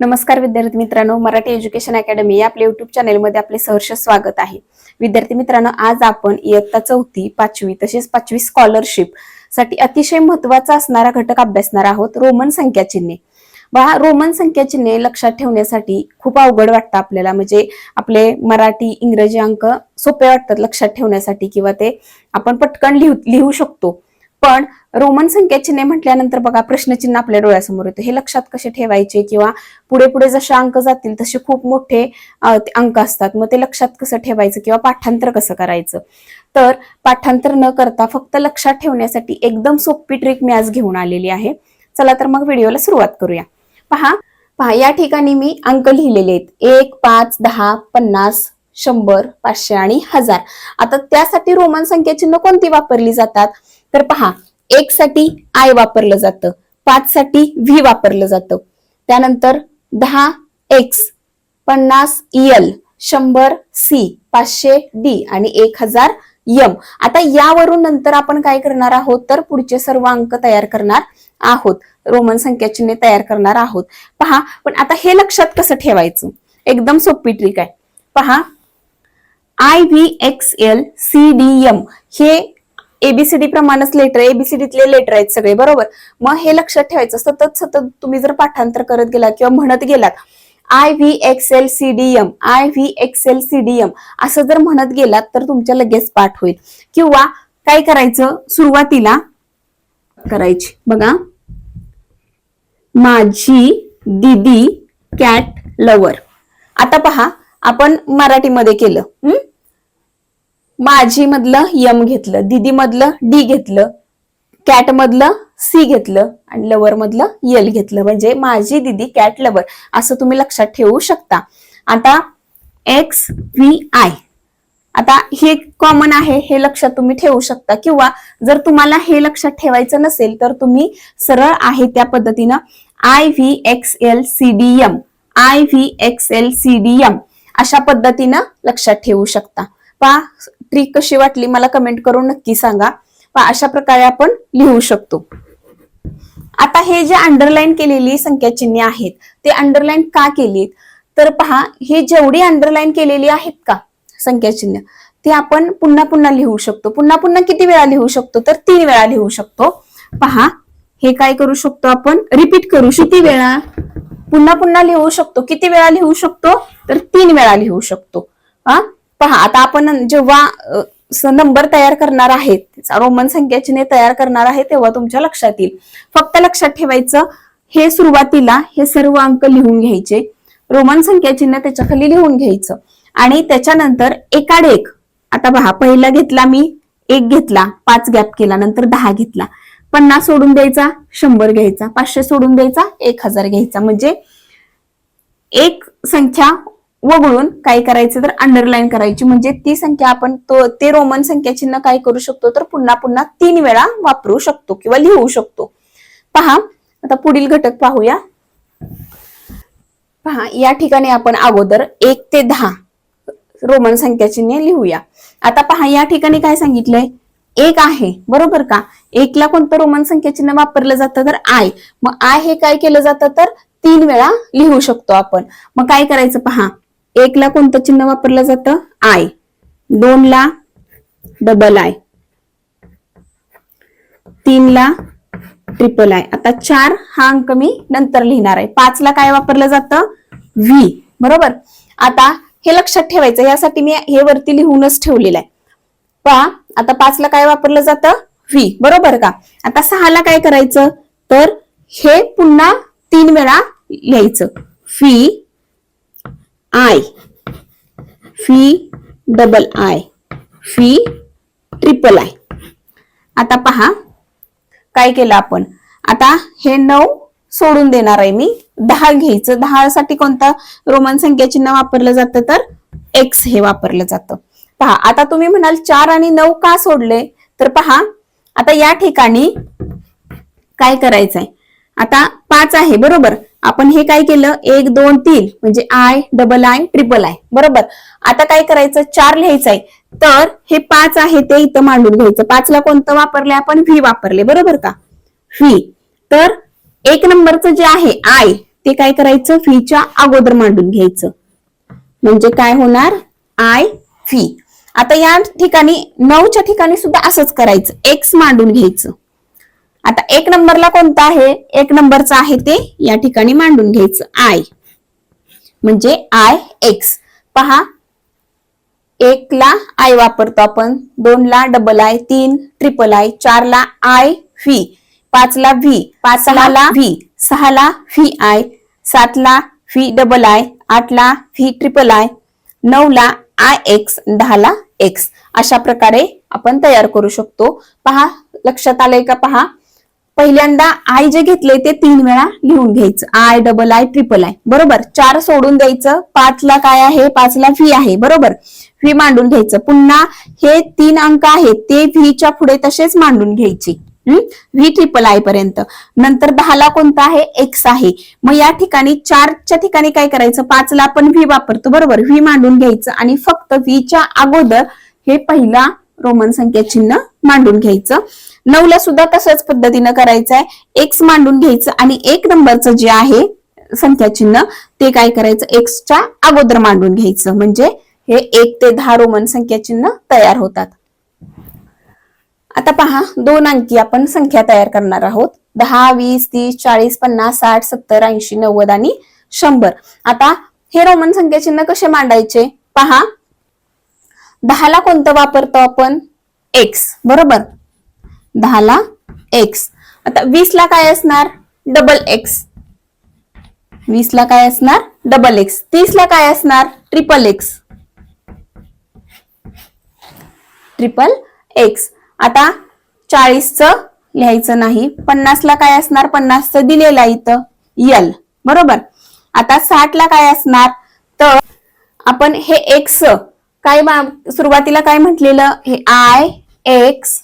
नमस्कार विद्यार्थी मित्रांनो मराठी एज्युकेशन अकॅडमी या आपल्या युट्यूब चॅनेलमध्ये आपले सहर्ष स्वागत आहे. विद्यार्थी मित्रांनो आज आपण इयत्ता चौथी पाचवी तसेच पाचवी स्कॉलरशिपसाठी अतिशय महत्त्वाचा असणारा घटक अभ्यासणार आहोत रोमन संख्या चिन्हे. बघा रोमन संख्या चिन्हे लक्षात ठेवण्यासाठी खूप अवघड वाटतं आपल्याला. म्हणजे आपले मराठी इंग्रजी अंक सोपे वाटतात लक्षात ठेवण्यासाठी किंवा ते आपण पटकन लिहू लिहू शकतो. पण रोमन संख्या चिन्हे म्हटल्यानंतर बघा प्रश्नचिन्ह आपल्या डोळ्यासमोर येतं. हे लक्षात कसे ठेवायचे किंवा पुढे पुढे जसे अंक जातील तसे खूप मोठे अंक असतात. मग ते लक्षात कसं ठेवायचं किंवा पाठांतर कसं करायचं? तर पाठांतर न करता फक्त लक्षात ठेवण्यासाठी एकदम सोपी ट्रिक मी आज घेऊन आलेली आहे. चला तर मग व्हिडिओला सुरुवात करूया. पहा पहा या ठिकाणी मी अंक लिहिलेले आहेत. एक पाच दहा पन्नास शंभर पाचशे आणि हजार. आता त्यासाठी रोमन संख्या चिन्ह कोणती वापरली जातात? तर पहा एक साठी आय वापरलं जातं पाच साठी व्ही वापरलं जातं. त्यानंतर दहा एक्स पन्नास एल शंभर सी पाचशे डी आणि एक हजार यम आता यावरून नंतर आपण काय करणार आहोत? तर पुढचे सर्व अंक तयार करणार आहोत. रोमन संख्या चिन्हे तयार करणार आहोत. पहा पण आता हे लक्षात कसं ठेवायचं? एकदम सोपी ट्रिक आहे. पहा I V X L C D M हे एबीसीडी प्रमाणच लेटर एबीसीडीतले लेटर आहेत सगळे बरोबर? मग हे लक्षात ठेवायचं. सतत सतत तुम्ही जर पाठांतर करत गेलात किंवा म्हणत गेलात I V XL CDM C D M I V XL CDM C D M असं जर म्हणत गेलात तर तुमच्या लगेच पाठ होईल. किंवा काय करायचं? सुरुवातीला करायची. बघा. माझी दिदी कॅट लवर आता पहा आपण मराठीमध्ये केलं. माझी मधलं यम घेतलं दिदी मधलं डी घेतलं कॅट मधलं सी घेतलं आणि लवर मधलं यल घेतलं. म्हणजे माझी दिदी कॅट लवर असं तुम्ही लक्षात ठेवू शकता. आता एक्स व्ही आय आता हे कॉमन आहे हे लक्षात तुम्ही ठेवू शकता. किंवा जर तुम्हाला हे लक्षात ठेवायचं नसेल तर तुम्ही सरळ आहे त्या पद्धतीनं I V X L C D M I V X L C D M अशा पद्धतीनं लक्षात ठेवू शकता. पहा ट्रिक कशी वाटली मला कमेंट करून नक्की सांगा. अशा प्रकारे आपण लिहू शकतो. आता हे जे अंडरलाईन केलेली संख्या चिन्हे आहेत ते अंडरलाईन का केलीत? तर पहा हे जेवढी अंडरलाईन केलेली आहेत का संख्या चिन्ह ते आपण पुन्हा पुन्हा लिहू शकतो. पुन्हा पुन्हा किती वेळा लिहू शकतो? तर तीन वेळा लिहू शकतो. पहा हे काय करू शकतो आपण? रिपीट करू किती वेळा? पुन्हा पुन्हा लिहू शकतो. किती वेळा लिहू शकतो? तर तीन वेळा लिहू शकतो. हा? पहा आता आपण जेव्हा नंबर तयार करणार आहेत रोमन संख्याचिन्हे तयार करणार आहे तेव्हा तुमच्या लक्षात येईल. फक्त लक्षात ठेवायचं हे सुरुवातीला हे सर्व अंक लिहून घ्यायचे. रोमन संख्याचिन्ह त्याच्याखाली त्याच्याखाली लिहून घ्यायचं. आणि त्याच्यानंतर एकाड एक आता पहा पहिला घेतला मी एक घेतला पाच गॅप केला नंतर दहा घेतला. पन्नास सोडून द्यायचा शंभर घ्यायचा. पाचशे सोडून द्यायचा एक हजार घ्यायचा. म्हणजे एक संख्या वगळून काय करायचं तर अंडरलाईन करायची. म्हणजे ती संख्या आपण ते रोमन संख्या चिन्ह काय करू शकतो तर पुन्हा पुन्हा तीन वेळा वापरू शकतो किंवा लिहू शकतो. पहा आता पुढील घटक पाहूया. पहा या ठिकाणी आपण अगोदर एक ते दहा रोमन संख्या चिन्हे लिहूया. आता पहा या ठिकाणी काय सांगितलंय? एक आहे बरोबर का? एकला कोणतं रोमन संख्या चिन्ह वापरलं जातं तर आय मग आय हे काय केलं जातं तर तीन वेळा लिहू शकतो आपण. मग काय करायचं पहा? एकला कोणतं चिन्ह वापरलं जातं? आय दोनला डबल आय तीनला ट्रिपल आय आता चार हा अंक मी नंतर लिहिणार आहे. पाचला काय वापरलं जातं? व्ही बरोबर? आता हे लक्षात ठेवायचं. यासाठी मी हे वरती लिहूनच ठेवलेलं आहे. पहा आता पाचला काय वापरलं जातं? व्ही बरोबर का? आता सहाला काय करायचं? तर हे पुन्हा तीन वेळा लिहायचं. V I fee double I fee triple I आता पहा काय केलं आपण? आता हे नऊ सोडून देणार आहे मी. दहा घ्यायचं. दहा साठी कोणता? रोमन संख्या चिन्ह वापरलं जातं तर एक्स हे वापरलं जातं. पहा आता तुम्ही म्हणाल चार आणि नऊ का सोडले? तर पहा आता या ठिकाणी काय करायचंय? आता पाच आहे बरोबर? आपण हे काय केलं? एक दोन तीन. म्हणजे I double I triple I बरोबर? आता काय करायचं? चार लिहायचंय. तर हे पाच आहे ते इथं मांडून घ्यायचं. पाचला कोणतं वापरले आपण? व्ही वापरले. बरोबर का? व्ही तर एक नंबरचं जे आहे आय ते काय करायचं? व्हीच्या अगोदर मांडून घ्यायचं. म्हणजे काय होणार? आय व्ही आता या ठिकाणी नऊच्या ठिकाणी सुद्धा असंच करायचं. एक्स मांडून घ्यायचं. आता एक नंबरला कोणता आहे? एक नंबरचा आहे ते या ठिकाणी मांडून घ्यायचं. आय म्हणजे आय एक्स पहा. एक ला आय वापरतो आपण. दोन ला डबल आय तीन ट्रिपल आय चार ला आय व्ही पाच ला व्ही पाच ला व्ही सहा ला व्ही आय सात ला व्ही डबल आय आठ ला व्ही ट्रिपल आय नऊ ला आय एक्स दहा ला एक्स अशा प्रकारे आपण तयार करू शकतो. पहा. लक्षात आलंय का? पहा. पहिल्यांदा आय जे घेतले ते तीन वेळा लिहून घ्यायचं. I double I triple I बरोबर? चार सोडून द्यायचं. पाच ला काय आहे? पाच ला व्ही आहे. बरोबर? व्ही मांडून घ्यायचं. पुन्हा हे तीन अंक आहेत. ते व्हीच्या पुढे तसेच मांडून घ्यायचे. व्ही ट्रिपल आय पर्यंत. नंतर दहाला कोणता आहे? एक्स आहे. मग या ठिकाणी चारच्या ठिकाणी काय करायचं? पाचला आपण व्ही वापरतो. बरोबर? व्ही मांडून घ्यायचं आणि फक्त व्हीच्या अगोदर हे पहिला रोमन संख्या चिन्ह मांडून घ्यायचं. नऊला सुद्धा तशाच पद्धतीनं करायचं आहे एक्स मांडून घ्यायचं आणि एक नंबरचं जे आहे संख्या चिन्ह ते काय करायचं? एक्सच्या अगोदर मांडून घ्यायचं. म्हणजे हे एक ते दहा रोमन संख्या चिन्ह तयार होतात. आता पहा दोन अंकी आपण संख्या तयार करणार आहोत. दहा वीस तीस चाळीस पन्नास साठ सत्तर ऐंशी नव्वद आणि शंभर. आता हे रोमन संख्या चिन्ह कसे मांडायचे? पहा. दहाला कोणतं वापरतो आपण? एक्स बरोबर? दहाला एक्स आता वीसला काय असणार? डबल एक्स वीसला काय असणार? डबल एक्स तीसला काय असणार? ट्रिपल एक्स ट्रिपल एक्स आता चाळीसचं लिहायचं नाही. पन्नासला काय असणार? पन्नासचं दिलेलं इथं. यल बरोबर? आता साठला काय असणार? तर आपण हे एक्स काय सुरुवातीला काय म्हटलेलं? हे आय एक्स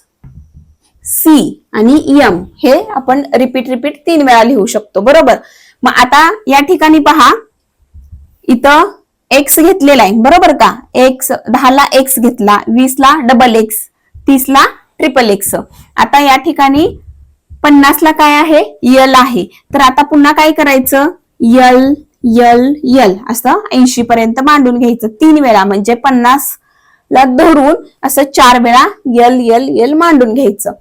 सी आणि यम हे आपण रिपीट रिपीट तीन वेळा लिहू शकतो. बरोबर? मग आता या ठिकाणी पहा. इथं एक्स घेतलेला आहे. बरोबर का? एक्स दहाला एक्स घेतला. वीसला डबल एक्स तीसला ट्रिपल एक्स आता या ठिकाणी पन्नासला काय आहे? यल आहे. तर आता पुन्हा काय करायचं? यल यल यल असं ऐंशी पर्यंत मांडून घ्यायचं. तीन वेळा म्हणजे पन्नास ला धरून असं चार वेळा यल यल यल मांडून घ्यायचं.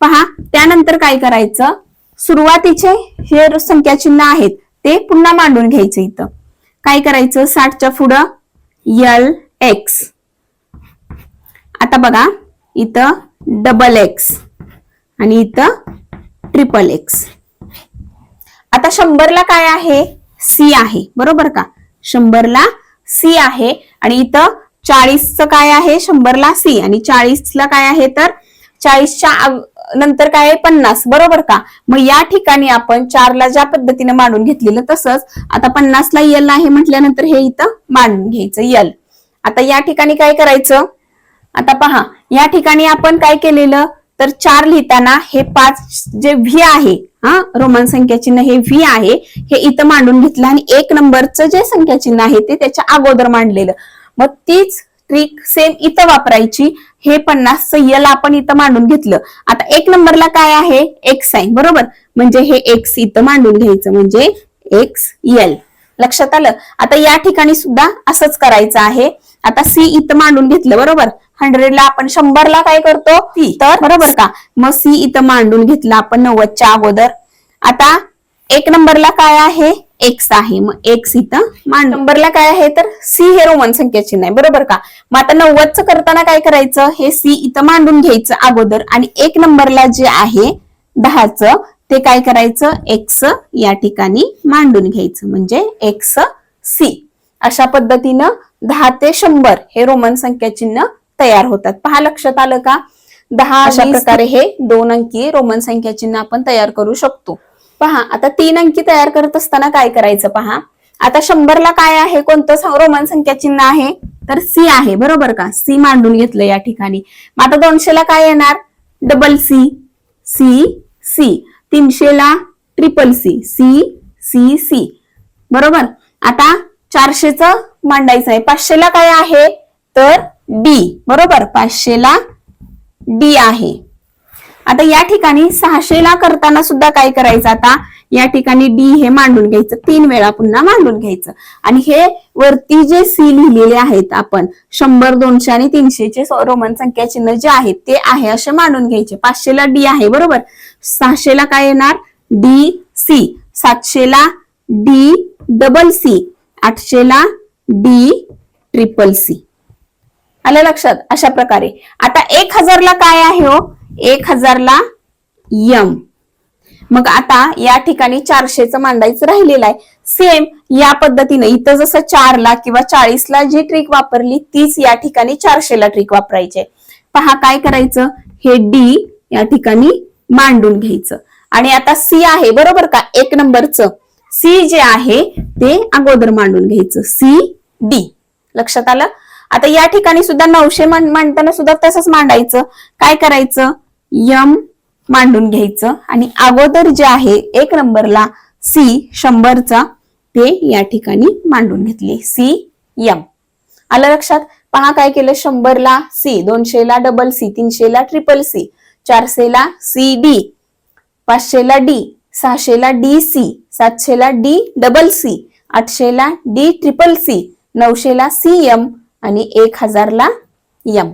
पहा त्यानंतर काय करायचं? सुरुवातीचे हे संख्या चिन्ह आहेत ते पुन्हा मांडून घ्यायचं इथं. काय करायचं? साठच्या पुढं यल एक्स आता बघा इथं डबल एक्स आणि इथं ट्रिपल एक्स आता शंभरला काय आहे? सी आहे. बरोबर का? शंभरला सी आहे आणि इथं चाळीसचं काय आहे? शंभरला सी आणि चाळीसला काय आहे? तर चाळीसच्या नंतर काय आहे? पन्नास. बरोबर का? मग या ठिकाणी आपण चारला ज्या पद्धतीने मांडून घेतलेलं तसंच आता पन्नासला यल आहे म्हटल्यानंतर हे इथं मांडून घ्यायचं यल आता या ठिकाणी काय करायचं? आता पहा या ठिकाणी आपण काय केलेलं? तर चार लिहिताना हे पाच जे व्ही आहे हा रोमन संख्या चिन्ह हे व्ही आहे हे इथं मांडून घेतलं आणि एक नंबरचं जे संख्या चिन्ह आहे ते त्याच्या अगोदर मांडलेलं. मग तीच ट्रिक सेम इथं वापरायची. हे पन्नास यल आपण इथं मांडून घेतलं. आता एक नंबरला काय आहे? एक्स आहे बरोबर? म्हणजे हे एक्स इथं मांडून घ्यायचं. म्हणजे एक्स यल लक्षात आलं? आता या ठिकाणी सुद्धा असंच करायचं आहे. आता सी इथं मांडून घेतलं बरोबर? हंड्रेडला आपण शंभरला काय करतो? तर बरोबर का? मग सी इथं मांडून घेतलं आपण नव्वदच्या अगोदर. आता एक नंबरला काय आहे? एक्स आहे. मग एक्स इथं मांड. नंबरला काय आहे तर सी हे रोमन संख्या चिन्ह आहे. बरोबर का? मग आता नव्वदचं करताना काय करायचं? हे सी इथं मांडून घ्यायचं अगोदर. आणि एक नंबरला जे आहे दहाचं ते काय करायचं? एक्स या ठिकाणी मांडून घ्यायचं. म्हणजे एक्स सी अशा पद्धतीनं दहा ते शंभर हे रोमन संख्या चिन्ह तयार होतात. पहा लक्षात आलं का? दहा अशा प्रकारे हे दोन अंकी रोमन संख्या चिन्ह आपण तयार करू शकतो. पहा आता तीन अंकी तयार करत असताना काय करायचं पहा? आता शंभरला काय आहे? कोणतं रोमन संख्या चिन्ह आहे? तर सी आहे बरोबर का? सी मांडून घेतलं या ठिकाणी. मग आता दोनशेला काय येणार? Double C C C. तीनशेला triple C C C C. बरोबर? आता चारशेच मांडायचं आहे. पाचशेला काय आहे? तर डी. बरोबर? पाचशेला डी आहे. आता या ठिकाणी सहाशेला करताना सुद्धा काय करायचं आता? या ठिकाणी डी हे मांडून घ्यायचं. तीन वेळा पुन्हा मांडून घ्यायचं. आणि हे वरती जे सी लिहिलेले आहेत आपण शंभर दोनशे आणि तीनशेचे रोमन संख्या चिन्ह जे आहेत ते आहे असे मांडून घ्यायचे. पाचशेला डी आहे बरोबर? सहाशेला काय येणार? डी सी सातशेला डी डबल सी आठशेला डी ट्रिपल सी आलं लक्षात? अशा प्रकारे. आता एक हजारला काय आहे हो? एक हजारला यम. मग आता या ठिकाणी चारशेचं मांडायचं राहिलेलं आहे. सेम या पद्धतीने इथं जसं चारला किंवा चाळीसला जी ट्रिक वापरली तीच या ठिकाणी चारशेला ट्रिक वापरायची पहा काय करायचं? हे डी या ठिकाणी मांडून घ्यायचं. आणि आता सी आहे बरोबर का? एक नंबरचं. सी जे आहे ते अगोदर मांडून घ्यायचं. सी डी लक्षात आलं? आता या ठिकाणी सुद्धा नऊशे मांडताना सुद्धा तसंच मांडायचं. काय करायचं? यम मांडून घ्यायचं. आणि अगोदर जे आहे एक नंबरला सी शंभरचा ते या ठिकाणी मांडून घेतले. C M. आलं लक्षात? पहा काय केलं? शंभरला सी दोनशेला डबल सी तीनशेला ट्रिपल सी चारशेला सी डी पाचशेला डी सहाशेला डी सी सातशेला डी डबल सी आठशेला डी ट्रिपल सी नऊशेला सी एम आणि एक हजारला यम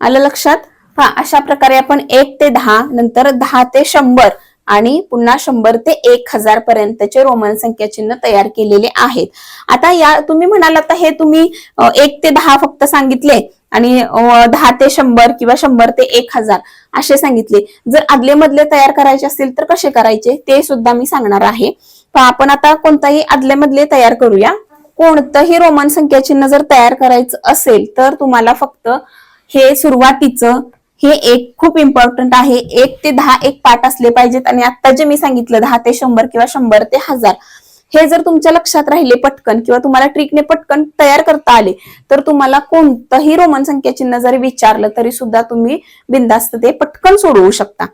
आलं लक्षात? हा अशा प्रकारे आपण एक ते दहा नंतर दहा ते शंभर आणि पुन्हा शंभर ते एक हजार पर्यंतचे रोमन संख्या चिन्ह तयार केलेले आहेत. आता या तुम्ही म्हणाल आता हे तुम्ही एक ते दहा फक्त सांगितले आणि दहा ते शंभर किंवा शंभर ते एक हजार असे सांगितले. जर आदले मधले तयार करायचे असतील तर कसे करायचे? ते सुद्धा मी सांगणार आहे. आपण आता कोणताही आदले मधले तयार करूया. कोणतंही रोमन संख्या चिन्ह जर तयार करायचं असेल तर तुम्हाला फक्त हे सुरुवातीचं हे एक खूप इम्पॉर्टंट आहे. एक ते दहा एक पाठ असले पाहिजेत आणि आता जे मी सांगितलं दहा ते शंभर किंवा शंभर ते हजार हे जर तुमच्या लक्षात राहिले पटकन किंवा तुम्हाला ट्रिकने पटकन तयार करता आले तर तुम्हाला कोणतंही रोमन संख्या चिन्ह जरी विचारलं तरी सुद्धा तुम्ही बिंदास्त ते पटकन सोडवू शकता.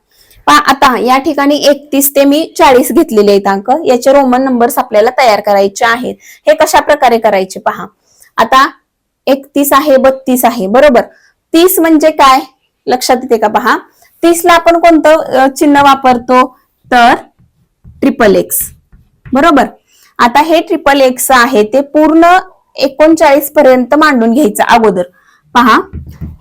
पहा आता या ठिकाणी एकतीस ते मी चाळीस घेतलेले आहेत अंक. याचे रोमन नंबर्स आपल्याला तयार करायचे आहेत. हे कशा प्रकारे करायचे पहा. आता एकतीस आहे बत्तीस आहे बरोबर. तीस म्हणजे काय? लक्षात येते का पहा? तीसला आपण कोणतं चिन्ह वापरतो? तर ट्रिपल एक्स बरोबर? आता हे ट्रिपल एक्स आहे ते पूर्ण एकोणचाळीस पर्यंत मांडून घ्यायचं अगोदर. पहा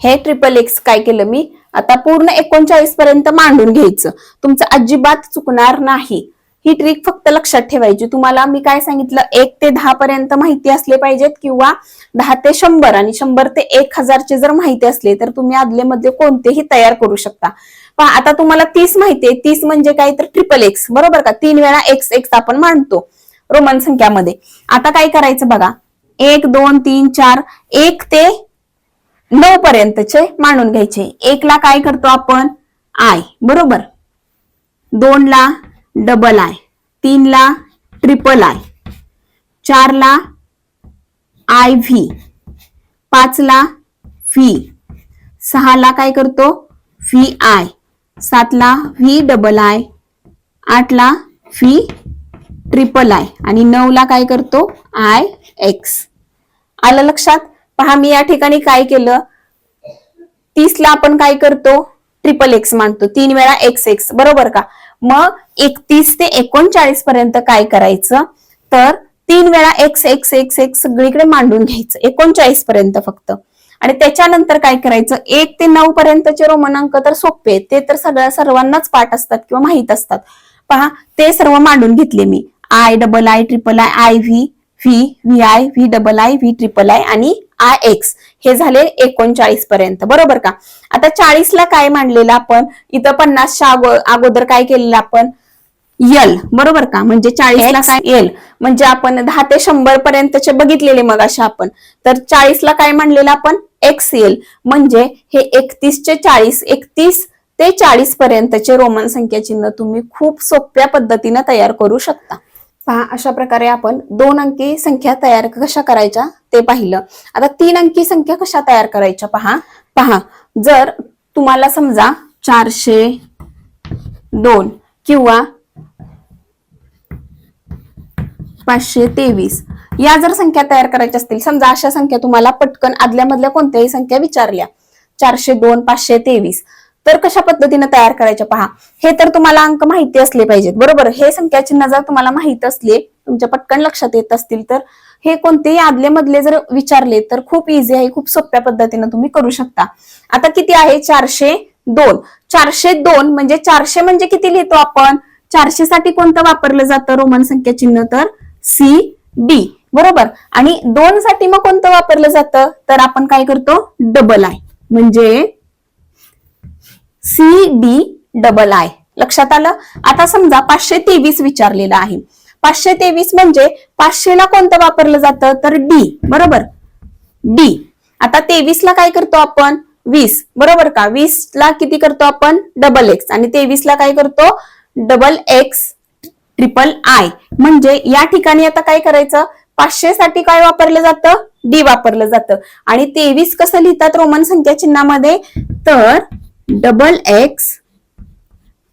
हे ट्रिपल एक्स काय केलं मी? आता पूर्ण एकोणचाळीस पर्यंत मांडून घ्यायचं. तुमचं अजिबात चुकणार नाही. ही ट्रिक फक्त लक्षात ठेवायची. तुम्हाला मी काय सांगितलं? एक ते दहा पर्यंत माहिती असले पाहिजेत किंवा दहा ते शंभर आणि शंभर ते एक हजारचे जर माहिती असले तर तुम्ही आदलेमध्ये कोणतेही तयार करू शकता. पण आता तुम्हाला तीस माहिती आहे. तीस म्हणजे काय तर ट्रिपल एक्स बरोबर का? तीन वेळा एक्स एक्स आपण मांडतो रोमन संख्यामध्ये. आता काय करायचं बघा? एक दोन तीन चार एक ते नऊ पर्यंतचे मांडून घ्यायचे. एकला काय करतो आपण? आय बरोबर? दोनला डबल आय तीनला ट्रिपल आय चारला आय व्ही पाचला व्ही सहाला काय करतो? व्ही आय सातला व्ही डबल आय आठला व्ही ट्रिपल आय आणि नऊला काय करतो? आय एक्स आलं लक्षात? पहा मी या ठिकाणी काय केलं? तीसला आपण काय करतो? ट्रिपल एक्स मानतो. तीन वेळा एक्स एक्स बरोबर का? मग एकतीस ते एकोणचाळीस पर्यंत काय करायचं? तर तीन वेळा एक्स एक्स एक्स एक्स सगळीकडे मांडून घ्यायचं. एकोणचाळीस पर्यंत फक्त. आणि त्याच्यानंतर काय करायचं? एक ते नऊ पर्यंतचे रोमन अंक तर सोपे ते तर सगळ्या सर्वांनाच पाठ असतात किंवा माहीत असतात. पहा ते सर्व मांडून घेतले मी. I double I triple I I V V V I V double I V triple I आणि आय एक्स हे झाले एकोणचाळीस पर्यंत. बरोबर का? आता चाळीसला काय मांडलेलं आपण? इथं पन्नासच्या अगो- अगोदर काय केलेलं आपण? यल बरोबर का? म्हणजे चाळीसला काय? एल म्हणजे आपण दहा ते शंभर पर्यंतचे बघितलेले मग अशा आपण. तर चाळीसला काय म्हणलेलं आपण? एक्स एल म्हणजे हे एकतीसचे चाळीस एकतीस ते चाळीस पर्यंतचे रोमन संख्या चिन्ह तुम्ही खूप सोप्या पद्धतीनं तयार करू शकता. पहा अशा प्रकारे आपण दोन अंकी संख्या तयार कशा करायच्या ते पाहिलं. आता तीन अंकी संख्या कशा तयार करायच्या पहा. पहा जर तुम्हाला समजा चारशे दोन किंवा पाचशे तेवीस या जर संख्या तयार करायच्या असतील समजा अशा संख्या तुम्हाला पटकन आदल्या मधल्या कोणत्याही संख्या विचारल्या. चारशे दोन पाचशे तेवीस. तर कशा पद्धतीने तयार करायचे पहा. हे तर तुम्हाला अंक माहिती असले पाहिजेत बरोबर? हे संख्या चिन्ह जर तुम्हाला माहीत असले तुमच्या पटकन लक्षात येत असतील तर हे कोणतेही आदले मधले जर विचारले तर खूप इझी आहे खूप सोप्या पद्धतीने तुम्ही करू शकता. आता किती आहे? चारशे दोन. चारशे दोन म्हणजे चारशे म्हणजे किती लिहितो आपण? चारशे साठी कोणतं वापरलं जातं रोमन संख्या चिन्ह? तर सी डी बरोबर? आणि दोन साठी मग कोणतं वापरलं जातं? तर आपण काय करतो? डबल आय म्हणजे सी डी डबल आय. लक्षात आलं? आता समजा पाचशे तेवीस विचारलेलं आहे. पाचशे तेवीस म्हणजे पाचशेला कोणतं वापरलं जातं? तर डी बरोबर? डी आता तेवीस ला काय करतो आपण? वीस. बरोबर का? वीस ला किती करतो आपण? डबल एक्स आणि तेवीस ला काय करतो? डबल एक्स ट्रिपल आय म्हणजे या ठिकाणी आता काय करायचं? पाचशे साठी काय वापरलं जातं? डी वापरलं जातं. आणि तेवीस कसं लिहितात रोमन संख्या चिन्हामध्ये? तर डबल एक्स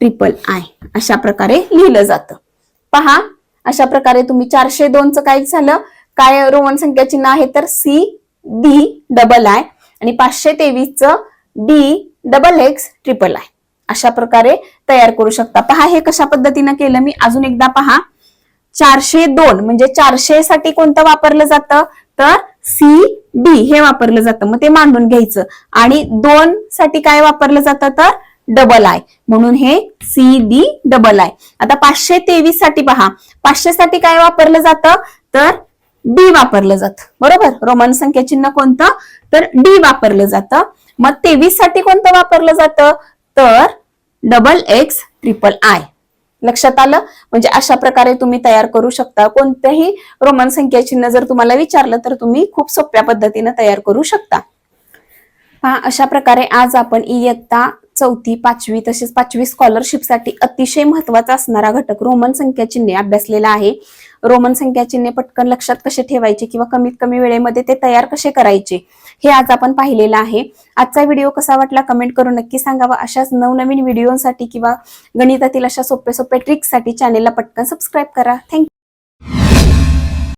ट्रिपल आय अशा प्रकारे लिहिलं जातं. पहा अशा प्रकारे तुम्ही चारशे दोनचं काय झालं? काय रोमन संख्या चिन्ह आहे तर सी डी डबल आय आणि पाचशे तेवीसचं D double X triple I अशा प्रकारे तयार करू शकता. पहा हे कशा पद्धतीनं केलं? मी अजून एकदा पहा. चारशे दोन म्हणजे चारशे साठी कोणतं वापरलं जातं? तर सी डी हे वापरलं जातं. मग ते मांडून घ्यायचं. आणि दोन साठी काय वापरलं जातं तर? डबल आय म्हणून हे सी डी डबल आय आता पाचशे तेवीससाठी पहा. पाचशे साठी काय वापरलं जातं? तर डी वापरलं जातं. बरोबर? रोमन संख्या चिन्ह कोणतं? तर डी वापरलं जातं. मग तेवीससाठी कोणतं वापरलं जातं? तर डबल एक्स ट्रिपल आय लक्षात आलं? म्हणजे अशा प्रकारे तुम्ही तयार करू शकता. कोणत्याही रोमन संख्या चिन्ह जर तुम्हाला विचारलं तर तुम्ही खूप सोप्या पद्धतीने तयार करू शकता. पहा अशा प्रकारे आज आपण इयत्ता चौथी पाचवी तसेच पाचवी स्कॉलरशिपसाठी अतिशय महत्त्वाचा असणारा घटक रोमन संख्या चिन्हे अभ्यासलेला आहे. रोमन संख्या चिन्हे पटकन लक्षात कसे ठेवायचे किंवा कमीत कमी वेळेमध्ये ते तयार कसे करायचे हे आज आपण पाहिलेलं आहे. आजचा व्हिडिओ कसा वाटला कमेंट करून नक्की सांगावा. अशाच नवनवीन व्हिडिओसाठी किंवा गणितातील अशा सोप्या सोप्या ट्रिक्ससाठी चॅनेलला पटकन सबस्क्राईब करा. थँक्यू